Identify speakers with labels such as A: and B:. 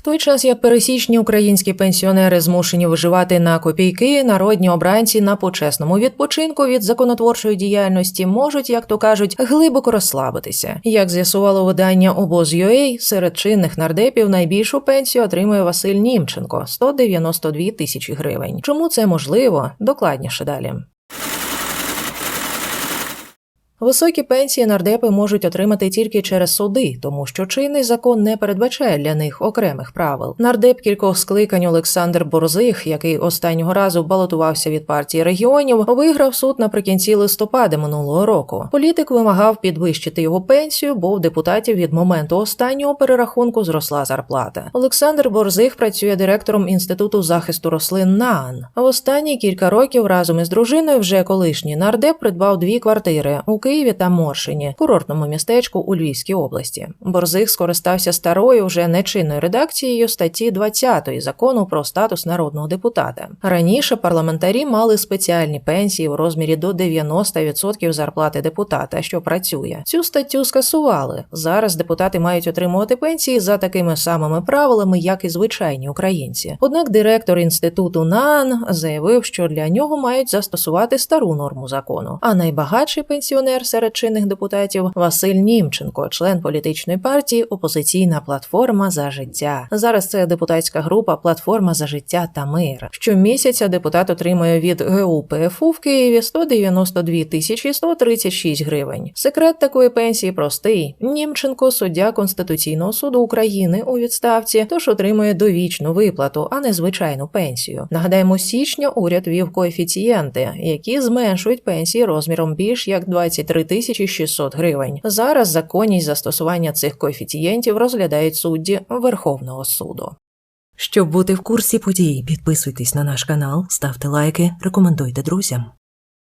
A: В той час, як пересічні українські пенсіонери змушені виживати на копійки, народні обранці на почесному відпочинку від законотворчої діяльності можуть, як то кажуть, глибоко розслабитися. Як з'ясувало видання обоз.ua, серед чинних нардепів найбільшу пенсію отримує Василь Німченко 192 тисячі гривень. Чому це можливо? Докладніше далі. Високі пенсії нардепи можуть отримати тільки через суди, тому що чинний закон не передбачає для них окремих правил. Нардеп кількох скликань Олександр Борзих, який останнього разу балотувався від партії регіонів, виграв суд наприкінці листопада минулого року. Політик вимагав підвищити його пенсію, бо в депутатів від моменту останнього перерахунку зросла зарплата. Олександр Борзих працює директором інституту захисту рослин НААН. В останні кілька років разом із дружиною вже колишній нардеп придбав дві квартири у Києві та Моршині, курортному містечку у Львівській області. Борзих скористався старою вже нечинною редакцією статті 20 закону про статус народного депутата. Раніше парламентарі мали спеціальні пенсії у розмірі до 90% зарплати депутата, що працює. Цю статтю скасували. Зараз депутати мають отримувати пенсії за такими самими правилами, як і звичайні українці. Однак директор інституту НААН заявив, що для нього мають застосувати стару норму закону. А найбагатший пенсіонер серед чинних депутатів Василь Німченко, член політичної партії Опозиційна платформа за життя. Зараз це депутатська група Платформа за життя та мир. Щомісяця депутат отримує від ГУ ПФУ в Києві 192 тисячі 136 гривень. Секрет такої пенсії простий. Німченко суддя Конституційного суду України у відставці, тож отримує довічну виплату, а не звичайну пенсію. Нагадаємо, січня уряд вів коефіцієнти, які зменшують пенсії розміром більш як 23 тисячі 600 гривень. Зараз законність застосування цих коефіцієнтів розглядають судді Верховного суду.
B: Щоб бути в курсі подій, підписуйтесь на наш канал, ставте лайки, рекомендуйте друзям.